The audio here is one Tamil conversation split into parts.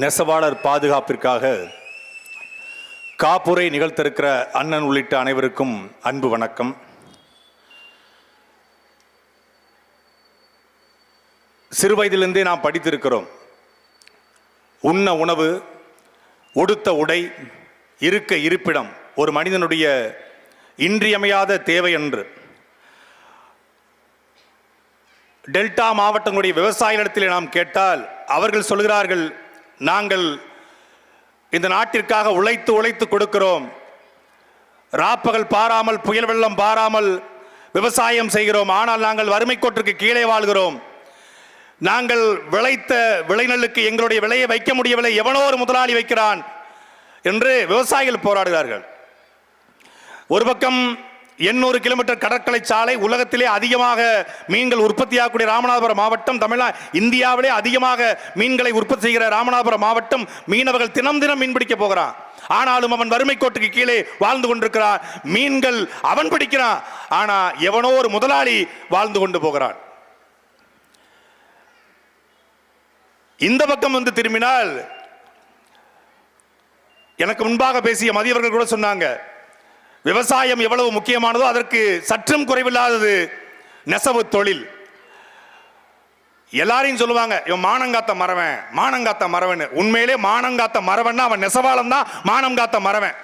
நெசவாளர் பாதுகாப்பிற்காக காப்புரை நிகழ்த்திருக்கிற அண்ணன் உள்ளிட்ட அனைவருக்கும் அன்பு வணக்கம். சிறு வயதிலிருந்தே நாம் படித்திருக்கிறோம். உண்ண உணவு உடுத்த உடை இருக்க இருப்பிடம் ஒரு மனிதனுடைய இன்றியமையாத தேவை என்று டெல்டா மாவட்டங்களுடைய விவசாயிகளிடத்தில் நாம் கேட்டால் அவர்கள் சொல்கிறார்கள் நாங்கள் இந்த நாட்டிற்காக உழைத்து உழைத்து கொடுக்கிறோம். ராப்பகல் பாராமல் புயல் வெள்ளம் பாராமல் விவசாயம் செய்கிறோம். ஆனால் நாங்கள் வறுமை கோட்டிற்கு கீழே வாழ்கிறோம். நாங்கள் விளைத்த விளைநெல்லுக்கு எங்களுடைய விலையை வைக்க முடியவில்லை. எவனோ ஒரு முதலாளி வைக்கிறான் என்று விவசாயிகள் போராடுகிறார்கள். ஒரு பக்கம் எண்ணூறு கிலோமீட்டர் கடற்கரை சாலை உலகத்திலே அதிகமாக மீன்கள் உற்பத்தியாகக்கூடிய ராமநாதபுரம் மாவட்டம் தமிழ்நா இந்தியாவிலே அதிகமாக மீன்களை உற்பத்தி செய்கிற ராமநாதபுரம் மாவட்டம் மீனவர்கள் தினம் தினம் மீன் பிடிக்க போகிறான். ஆனாலும் அவன் வறுமை கோட்டுக்கு கீழே வாழ்ந்து கொண்டிருக்கிறான். மீன்கள் அவன் பிடிக்கிறான். ஆனா எவனோ ஒரு முதலாளி வாழ்ந்து கொண்டு போகிறான். இந்த பக்கம் வந்து திரும்பினால் எனக்கு முன்பாக பேசிய மதியவர்கள் கூட சொன்னாங்க விவசாயம் எவ்வளவு முக்கியமானதோ அதற்கு சற்றும் குறைவில்லாதது நெசவு தொழில். எல்லாரையும் சொல்லுவாங்க இவன் மானங்காத்த மறவன் மானங்காத்த மறவன் உண்மையிலே மானங்காத்த மறவன்னா அவன் நெசவாளன் தான் மானம் காத்த மறவன்.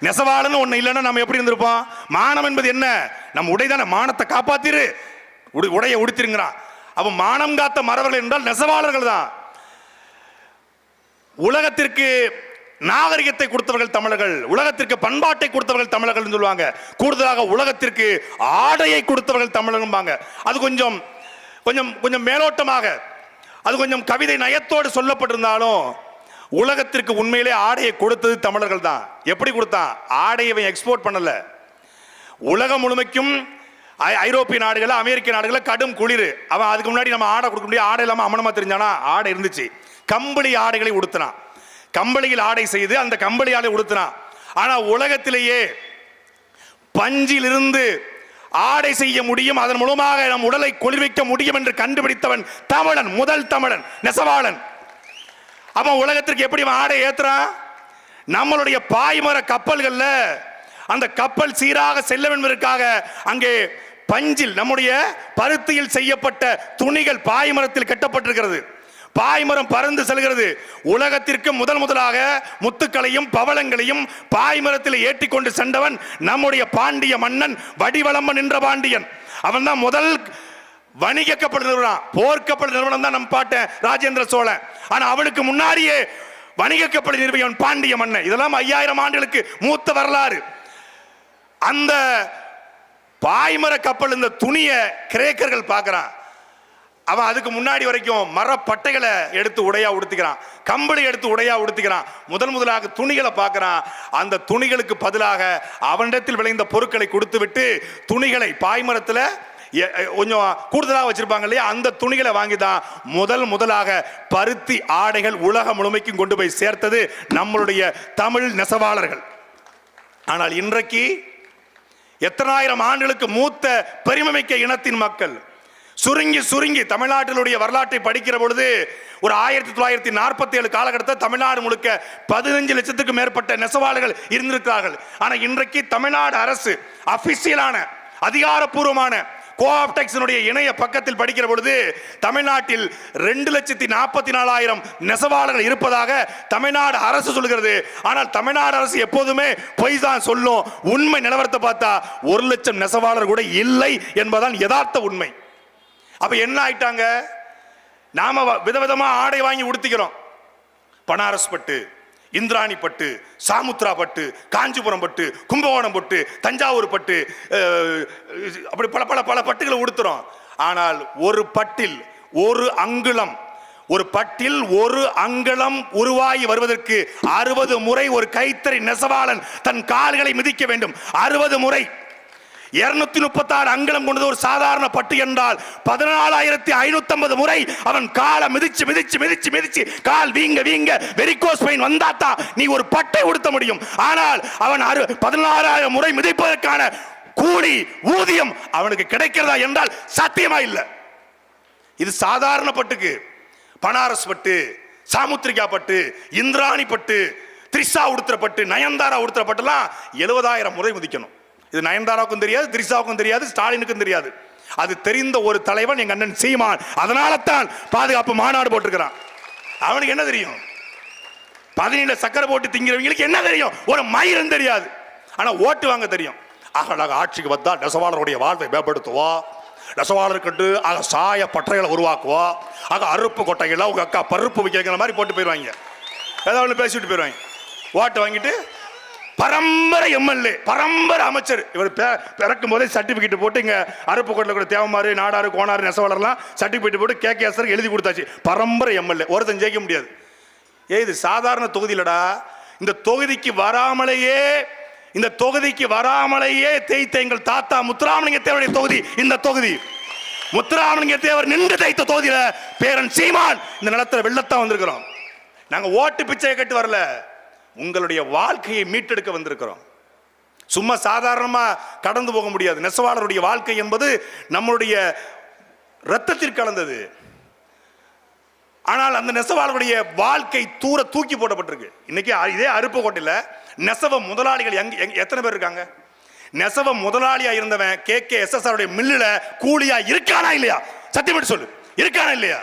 நெசவாளன்னு ஒன்று இல்லைன்னா நம்ம எப்படி இருந்திருப்போம்? மானம் என்பது என்ன? நம்ம உடை தானே மானத்தை காப்பாத்திரு. உடை- உடையை உடுத்திருங்கிறான். அவன் மானம் காத்த மறவர்கள் என்றால் நெசவாளர்கள் தான். உலகத்திற்கு நாகரிகத்தை கொடுத்தவர்கள் தமிழர்கள் உலகத்திற்கு பண்பாட்டை கொடுத்தவர்கள் தமிழர்கள் சொல்லுவாங்க. கூடுதலாக உலகத்திற்கு ஆடையை கொடுத்தவர்கள் தமிழர்பாங்க அது கொஞ்சம் கொஞ்சம் கொஞ்சம் மேலோட்டமாக அது கொஞ்சம் கவிதை நயத்தோடு சொல்லப்பட்டிருந்தாலும் உலகத்திற்கு உண்மையிலே ஆடையை கொடுத்தது தமிழர்கள் தான். எப்படி கொடுத்தான்? ஆடையை எக்ஸ்போர்ட் பண்ணல. உலகம் முழுமைக்கும் ஐ- ஐரோப்பிய நாடுகளில் அமெரிக்க நாடுகளில் கடும் குளிர். அவன் அதுக்கு முன்னாடி நம்ம ஆடை கொடுக்க முடியாது. ஆடை இல்லாமல் அமனமாக தெரிஞ்சானா? ஆடை இருந்துச்சு. கம்பளி ஆடைகளை உடுத்தினான். கம்பளியில் ஆடை செய்து அந்த கம்பளி ஆடை உடுத்தினான். ஆனால் உலகத்திலேயே பஞ்சிலிருந்து ஆடை செய்ய முடியும் அதன் மூலமாக நம் உடலை குளிர்விக்க முடியும் என்று கண்டுபிடித்தவன் தமிழன் முதல் தமிழன் நெசவாளன். அவன் உலகத்திற்கு எப்படி ஆடை ஏத்துறான்? நம்மளுடைய பாய்மர கப்பல்கள்ல அந்த கப்பல் சீராக செல்ல என்பதற்காக அங்கே பஞ்சில் நம்முடைய பருத்தியில் செய்யப்பட்ட துணிகள் பாய்மரத்தில் கட்டப்பட்டிருக்கிறது. பாய்மரம் பறந்து செல்கிறது. உலகத்திற்கு முதல் முதலாக முத்துக்களையும் பவளங்களையும் பாய்மரத்தில் ஏற்றிக்கொண்டு சென்றவன் நம்முடைய பாண்டிய மன்னன் வடிவளம்மன் என்ற பாண்டியன். அவன் தான் முதல் வணிக கப்பல் நிறுவனம். போர்க்கப்பல் நிறுவனம் தான் நம் பாட்டேன் ராஜேந்திர சோழன் ஆனா அவனுக்கு முன்னாடியே வணிக கப்பல் நிறுவியவன் பாண்டிய மன்னன். இதெல்லாம் ஐயாயிரம் ஆண்டுகளுக்கு மூத்த வரலாறு. அந்த பாய்மர கப்பல் இந்த துணியை கிரேக்கர்கள் பார்க்கறான். அவன் அதுக்கு முன்னாடி வரைக்கும் மரப்பட்டைகளை எடுத்து உடையா உடுத்திக்கிறான். கம்பளி எடுத்து உடையா உடுத்திக்கிறான். முதல் முதலாக துணிகளை பார்க்கறான். அந்த துணிகளுக்கு பதிலாக அவனிடத்தில் விளைந்த பொருட்களை கொடுத்து விட்டு துணிகளை பாய்மரத்தில் எ- கொஞ்சம் கூடுதலாக வச்சிருப்பாங்க இல்லையா? அந்த துணிகளை வாங்கி தான் முதல் முதலாக பருத்தி ஆடைகள் உலகம் முழுமைக்கும் கொண்டு போய் சேர்த்தது நம்மளுடைய தமிழ் நெசவாளர்கள். ஆனால் இன்றைக்கு எத்தனாயிரம் ஆண்டுகளுக்கு மூத்த பெருமைமிக்க இனத்தின் மக்கள் சுருங்கி சுருங்கி தமிழ்நாட்டினுடைய வரலாற்றை படிக்கிற பொழுது ஒரு ஆயிரத்தி தொள்ளாயிரத்தி நாற்பத்தி ஏழு காலகட்டத்தில் தமிழ்நாடு முழுக்க பதினஞ்சு லட்சத்துக்கு மேற்பட்ட நெசவாளர்கள் இருந்திருக்கிறார்கள். ஆனால் இன்றைக்கு தமிழ்நாடு அரசு அபிஷியலான அதிகாரப்பூர்வமான கோஆப்டெக்ஸினுடைய இணைய பக்கத்தில் படிக்கிற பொழுது தமிழ்நாட்டில் ரெண்டு லட்சத்தி நாற்பத்தி நாலாயிரம் நெசவாளர்கள் இருப்பதாக தமிழ்நாடு அரசு சொல்கிறது. ஆனால் தமிழ்நாடு அரசு எப்போதுமே பொய் தான் சொல்லும். உண்மை நிலவரத்தை பார்த்தா ஒரு லட்சம் நெசவாளர் கூட இல்லை என்பதுதான் யதார்த்த உண்மை. அப்ப என்ன ஆயிட்டாங்க? நாம வ- விதவிதமா ஆடை வாங்கி உடுத்திக்கிறோம். பனாரஸ் பட்டு இந்திராணி பட்டு சாமுத்ரா பட்டு காஞ்சிபுரம் பட்டு கும்பகோணம் பட்டு தஞ்சாவூர் பட்டு அப்படி பல பல பல பட்டுகளை உடுத்துறோம். ஆனால் ஒரு பட்டில் ஒரு அங்குலம் ஒரு பட்டில் ஒரு அங்குலம் உருவாகி வருவதற்கு அறுபது முறை ஒரு கைத்தறி நெசவாளன் தன் கால்களை மிதிக்க வேண்டும். அறுபது முறை. இருநூத்தி முப்பத்தாறு அங்குலம் கொண்டது ஒரு சாதாரண பட்டு என்றால் பதினாலாயிரத்தி ஐநூத்தி ஐம்பது முறை அவன் காலை மிதிச்சு மிதிச்சு மிதிச்சு மிதிச்சு கால் வீங்க வீங்க வெரிகோஸ் பெயின் வந்தாத்தா நீ ஒரு பட்டை உடுத்த முடியும். ஆனால் அவன் அறு பதினாறாயிரம் முறை மிதிப்பதற்கான கூலி ஊதியம் அவனுக்கு கிடைக்கிறதா என்றால் சாத்தியமா இல்லை. இது சாதாரண பட்டுக்கு பனாரஸ் பட்டு சாமுத்திரிகா பட்டு இந்திராணி பட்டு த்ரிஷா உடுத்துறப்பட்டு நயன்தாரா உடுத்துற பட்டுலாம் எழுபதாயிரம் முறை முதிக்கணும். இது நயன்தாராவுக்கும் தெரியாது திரிசாவுக்கும் தெரியாது ஸ்டாலினுக்கும் தெரியாது. அது தெரிந்த ஒரு தலைவன் எங்க அண்ணன் சீமான். அதனால தான் பாதுகாப்பு மாநாடு போட்டிருக்கிறான். அவனுக்கு என்ன தெரியும்? பதினேழு சக்கரை போட்டு திங்கிறவங்களுக்கு என்ன தெரியும்? ஒரு மயிரும் தெரியாது. ஆனா ஓட்டு வாங்க தெரியும். ஆக நாங்கள் ஆட்சிக்கு வந்தா நெசவாளருடைய வாழ்வை மேம்படுத்துவோம் நெசவாளருக்கு கண்டு ஆக சாய பட்டறைகளை உருவாக்குவோம் ஆக அறுப்பு கொட்டைகளை உங்க அக்கா பருப்பு வைக்கிற மாதிரி போட்டு போயிடுவாங்க. ஏதாவது ஒன்று பேசிட்டு போயிடுவாங்க. ஓட்டு வாங்கிட்டு பரம்பரை எம்எல்ஏ பரம்பரை அமைச்சர். இவர் பிறக்கும் போதே சர்டிபிகேட் போட்டு இங்க அருப்புக்கோட்டில் கூட தேவமாறு நாடாறு கோணாறு நெசவாளர்லாம் சர்டிபிகேட் போட்டு கே. கே. எழுதி கொடுத்தாச்சு. பரம்பரை எம்எல்ஏ ஒருத்தன் ஜெயிக்க முடியாது. ஏ இது சாதாரண தொகுதியிலடா. இந்த தொகுதிக்கு வராமலேயே இந்த தொகுதிக்கு வராமலேயே தேய்த்த எங்கள் தாத்தா முத்துராமலிங்க தேவருடைய தொகுதி இந்த தொகுதி. முத்துராமலிங்க தேவர் நின்று தைத்த தொகுதியில பேரன் சீமான். இந்த நிலத்துல வெள்ளத்தான் வந்திருக்கிறோம். நாங்கள் ஓட்டு பிச்சையை கட்டு வரல. உங்களுடைய வாழ்க்கையை மீட்டெடுக்க வந்திருக்கிறோம். சும்மா சாதாரணமாக கடந்து போக முடியாது. நெசவாளருடைய வாழ்க்கை என்பது நம்மளுடைய ரத்தத்தில் கலந்தது. ஆனால் அந்த நெசவாளருடைய வாழ்க்கை தூர தூக்கி போடப்பட்டிருக்கு. இன்னைக்கு இதே அருப்புக்கோட்டையில் நெசவ முதலாளிகள் எங்க எத்தனை பேர் இருக்காங்க? நெசவ முதலாளியாக இருந்தவன் கே கே எஸ் உடைய மில்லுல இருக்கானா இல்லையா? சத்தியப்பட்டு சொல்லு. இருக்கானா இல்லையா?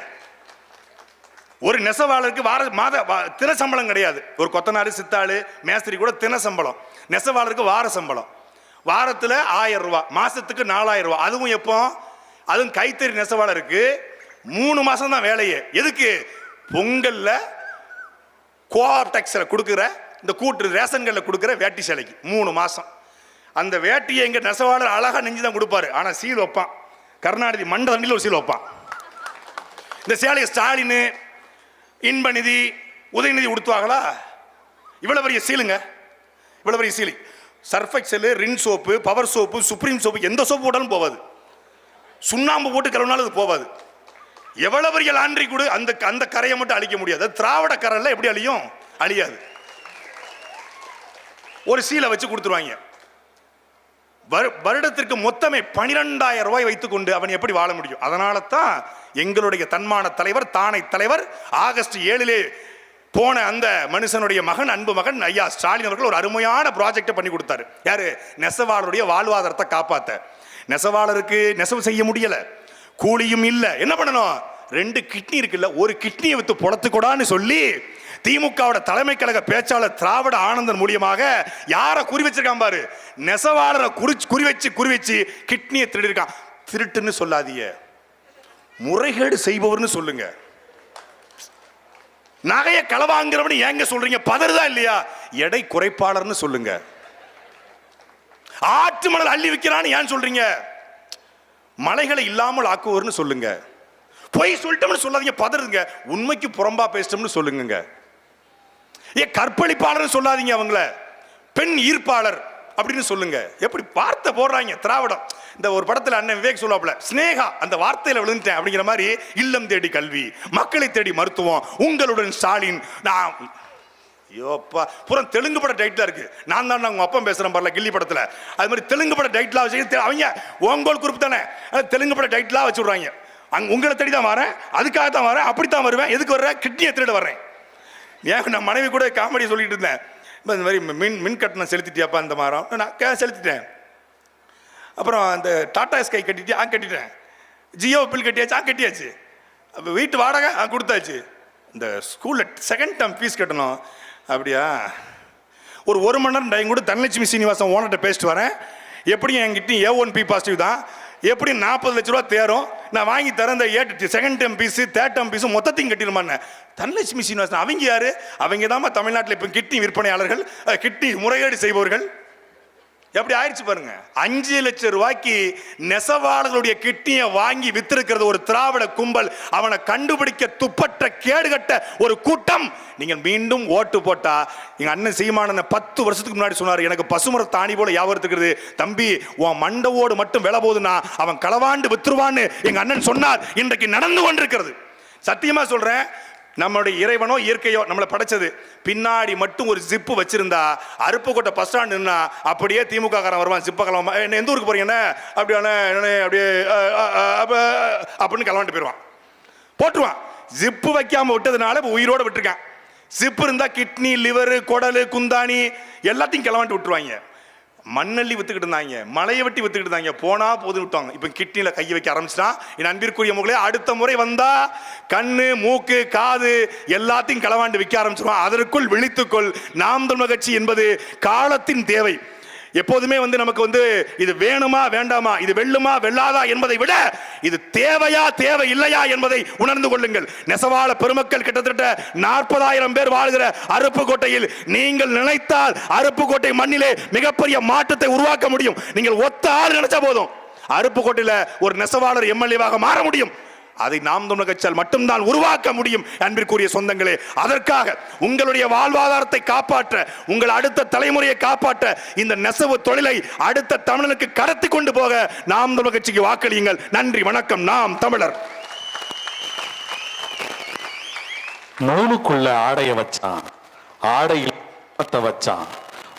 ஒரு நெசவாளருக்கு வார மாத வா- தின சம்பளம் கிடையாது. ஒரு கொத்தனாரு சித்தாளு மேஸ்திரி கூட தின சம்பளம் நெசவாளருக்கு வார சம்பளம். வாரத்தில் ஆயிரம் ரூபா மாசத்துக்கு நாலாயிரம் ரூபா. அதுவும் எப்போ? அதுவும் கைத்தறி நெசவாளருக்கு மூணு மாசம் தான் வேலையே. எதுக்கு? பொங்கல்ல கோஆப்டெக்ஸில் கொடுக்குற இந்த கூட்டு ரேஷன்களில் கொடுக்குற வேட்டி சேலைக்கு. மூணு மாசம். அந்த வேட்டியை எங்கள் நெசவாளர் அழகாக நெஞ்சு தான் கொடுப்பாரு. ஆனால் சீல் வைப்பான். கருணாநிதி மண்ட தண்ணியில் ஒரு சீல் வைப்பான். இந்த சேலையை ஸ்டாலின் இன்பநிதி உதயநிதி உடுத்துவாங்களா? இவ்வளவு பெரிய சீலுங்க. இவ்வளவு பெரிய சீலி. Surf Excel Rin soap power soap supreme soap எந்த சோப்பு போட்டாலும் போகாது சுண்ணாம்பு போட்டு கழுவினாலும் அது போகாது எவ்வளவு பெரிய லாண்ட்ரி கூட அந்த அந்த கரையை மட்டும் அழிக்க முடியாது. திராவிட கரையில் எப்படி அழியும்? அழியாது. ஒரு சீலை வச்சு கொடுத்துருவாங்க. வரு- வருடத்திற்கு மொத்தமே பனிரெண்டாயிரம் ரூபாய் வைத்துக்கொண்டு அவன் எப்படி வாழ முடியும்? அதனால தான் எங்களுடைய தன்மான தலைவர் தானை தலைவர். ஆகஸ்ட் ஏழிலே போன அந்த மனுஷனுடைய மகன் அன்பு மகன் ஐயா ஸ்டாலின் அவர்கள் ஒரு அருமையான ப்ராஜெக்டை பண்ணி கொடுத்தாரு. யாரு? நெசவாளருடைய வாழ்வாதாரத்தை காப்பாத்த. நெசவாளருக்கு நெசவு செய்ய முடியல. கூலியும் இல்லை. என்ன பண்ணணும்? ரெண்டு கிட்னி இருக்குல்ல ஒரு கிட்னியை வித்து பொழத்துக்கூடான்னு சொல்லி திமுகவோட தலைமை கழக பேச்சாளர் திராவிட ஆனந்தன் மூலியமாக யாரை குறி வச்சிருக்கான் பாரு? நெசவாளரை குறி குறி வச்சு குறி வச்சு கிட்னியை திருடிருக்கான். திருட்டுன்னு சொல்லாதீங்க. முறைகேடு செய்பவர்னு சொல்லுங்க. நகையை களவாங்கிறவனு ஏங்க சொல்றீங்க? பதறுதா இல்லையா? எடை குறைப்பாளர்னு சொல்லுங்க. ஆற்று மணல் அள்ளி விற்கிறான்னு ஏன் சொல்றீங்க? மலைகளை இல்லாமல் ஆக்குவர்னு சொல்லுங்க. பொய் சொல்லிட்டோம்னு சொல்லாதீங்க பதறுங்க. உண்மைக்கு புறம்பா பேசிட்டோம்னு சொல்லுங்க ஏ கற்பழிப்பாளர்னு சொல்லாதீங்க அவங்கள. பெண் ஈர்ப்பாளர் அப்படின்னு சொல்லுங்க. எப்படி பார்த்த போடுறாங்க திராவிடம். இந்த ஒரு படத்தில் அண்ணன் விவேக் சொல்லுவாப்ல ஸ்னேகா அந்த வார்த்தையில் விழுந்துட்டேன் அப்படிங்கிற மாதிரி இல்லம் தேடி கல்வி மக்களை தேடி மருத்துவம் உங்களுடன் ஸ்டாலின் நான் ஐயோப்பா புறம் தெலுங்கு பட டைட்டில் இருக்கு. நான் தான் உங்க அப்பா பேசுறேன் பரல கில்லி படத்தில். அது மாதிரி தெலுங்கு பட டைட்டிலாக வச்சு அவங்க ஓங்கோல் குரூப் தானே. தெலுங்கு பட டைட்டிலாக வச்சு விடுறாங்க அங்க உங்களை தேடி தான் வரேன் அதுக்காக தான் வரேன் அப்படித்தான் வருவேன். எதுக்கு வர்றேன் கிட்னியை திருட வர்றேன். ஏன் நான் மனைவி கூட காமெடி சொல்லிட்டு இருந்தேன். இந்த மாதிரி மின் மின் கட்டணம் செலுத்திட்டியாப்பா இந்த மாதம் நான் கே- செலுத்திட்டேன். அப்புறம் அந்த டாடா ஸ்கை கட்டிட்டு ஆ கட்டிட்டேன். ஜியோ பில் கட்டியாச்சு ஆ கட்டியாச்சு. அப்போ வீட்டு வாடகை ஆ கொடுத்தாச்சு. இந்த ஸ்கூலில் செகண்ட் டேர்ம் ஃபீஸ் கட்டணும். அப்படியா? ஒரு ஒரு மணி நேரம் டைம் கூட தனலட்சுமி சீனிவாசன் ஓனர்கிட்ட பேசிட்டு வரேன். எப்படியும் என்கிட்ட ஏ ஒன் பி பாசிட்டிவ் தான். எப்படி நாற்பது லட்ச ரூபா தேரும். நான் வாங்கி தரேன் இந்த ஏட்டு second term fees third term fees மொத்தத்தையும் கட்டிடுமான்னு. தனலட்சுமி சீனிவாசன் அவங்க யார்? அவங்க தான் தமிழ்நாட்டில் இப்போ கிட்னி விற்பனையாளர்கள் கிட்னி முறைகேடு செய்பவர்கள். எப்படி ஆயிடுச்சு பாருங்க. அஞ்சு லட்சம் ரூபாய்க்கு நெசவாளர்களுடைய கிட்னியை வாங்கி வித்திருக்கிறது ஒரு திராவிட கும்பல். அவனை கண்டுபிடிக்க துப்பற்ற கேடுகட்ட ஒரு கூட்டம். நீங்க மீண்டும் ஓட்டு போட்டா எங்க அண்ணன் சீமான பத்து வருஷத்துக்கு முன்னாடி சொன்னார் எனக்கு பசுமர தாணி போல யாவரத்துக்கிறது தம்பி உன் மண்டவோடு மட்டும் விலை போகுதுன்னா அவன் களவாண்டு வித்துருவான்னு. எங்க அண்ணன் சொன்னார். இன்றைக்கு நடந்து கொண்டிருக்கிறது. சத்தியமா சொல்றேன் நம்மளுடைய இறைவனோ இயற்கையோ நம்மளை படைச்சது. பின்னாடி மட்டும் ஒரு ஜிப்பு வச்சிருந்தா அருப்புக்கோட்டை பஸ் ஸ்டாண்ட் நின்னா அப்படியே திமுக காரன் வருவான் ஜிப்பை கிளம்ப என்ன எந்த ஊருக்கு போறீங்க அப்படியான அப்படியே அஹ், அஹ், அப்படின்னு கிளம்பிட்டு போயிடுவான் போட்டுருவான். ஜிப்பு வைக்காம விட்டதுனால இப்ப உயிரோட விட்டுருக்கான். ஜிப்பு இருந்தா கிட்னி லிவர் குடலு குந்தாணி எல்லாத்தையும் கிளவாண்டு விட்டுருவாங்க. மண்ணள்ளி வித்துக்கிட்டு இருந்தாங்க. மலையை வெட்டி வித்துக்கிட்டு இருந்தாங்க. போனா போது விட்டாங்க இப்போ கிட்னியில் கையை வைக்க ஆரம்பிச்சிட்டா என் அன்பிற்குரிய முகளே அடுத்த முறை வந்தா கண்ணு மூக்கு காது எல்லாத்தையும் களவாண்டு விற்க ஆரம்பிச்சிருவான். அதற்குள் விழித்துக்கொள். நாம் தமிழ் கட்சி என்பது காலத்தின் தேவை. எப்போதுமே வந்து நமக்கு வந்து இது வேணுமா வேண்டாமா இது வெல்லுமா வெல்லாதா என்பதை விட இது தேவையா தேவை இல்லையா என்பதை உணர்ந்து கொள்ளுங்கள். நெசவாள பெருமக்கள் கிட்டத்தட்ட நாற்பதாயிரம் பேர் வாழ்கிற அருப்புக்கோட்டையில் நீங்கள் நினைத்தால் அருப்புக்கோட்டை மண்ணிலே மிகப்பெரிய மாற்றத்தை உருவாக்க முடியும். நீங்கள் ஒத்த ஆள் நினைச்சா போதும். அருப்புக்கோட்டையில் ஒரு நெசவாளர் எம்எல்ஏவாக மாற முடியும். அதை நாம் தமிழர் கட்சியால் மட்டும்தான் உருவாக்க முடியும் அன்பிற்குரிய சொந்தங்களே. அதற்காக உங்களுடைய வாழ்வாதாரத்தை காப்பாற்ற உங்கள் அடுத்த தலைமுறையை காப்பாற்ற இந்த நெசவு தொழிலை அடுத்த தமிழனுக்கு கடத்தி கொண்டு போக நாம் தமிழர் கட்சிக்கு வாக்களியுங்கள். நன்றி வணக்கம். நாம் தமிழர். நூலுக்குள்ள ஆடைய வச்சான். ஆடையில் வச்சான்.